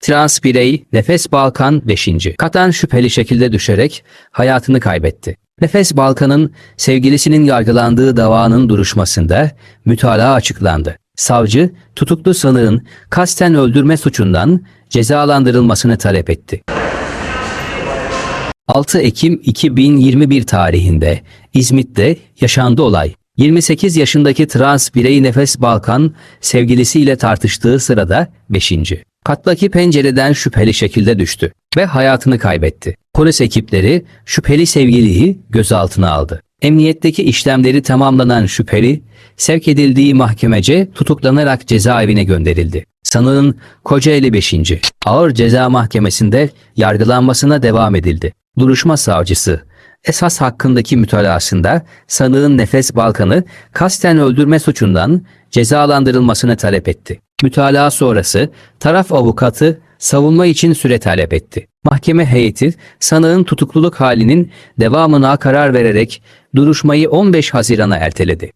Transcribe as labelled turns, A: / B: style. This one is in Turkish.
A: Trans birey Nefes Balkan 5. Katan şüpheli şekilde düşerek hayatını kaybetti. Nefes Balkan'ın sevgilisinin yargılandığı davanın duruşmasında mütalaa açıklandı. Savcı, tutuklu sanığın kasten öldürme suçundan cezalandırılmasını talep etti. 6 Ekim 2021 tarihinde İzmit'te yaşandı olay. 28 yaşındaki trans birey Nefes Balkan sevgilisiyle tartıştığı sırada 5. kattaki pencereden şüpheli şekilde düştü ve hayatını kaybetti. Polis ekipleri şüpheli sevgiliyi gözaltına aldı. Emniyetteki işlemleri tamamlanan şüpheli sevk edildiği mahkemece tutuklanarak cezaevine gönderildi. Sanığın Kocaeli 5. Ağır Ceza Mahkemesi'nde yargılanmasına devam edildi. Duruşma savcısı esas hakkındaki mütalasında sanığın Nefes Balkan'ı kasten öldürme suçundan cezalandırılmasını talep etti. Mütalaa sonrası taraf avukatı savunma için süre talep etti. Mahkeme heyeti sanığın tutukluluk halinin devamına karar vererek duruşmayı 15 Haziran'a erteledi.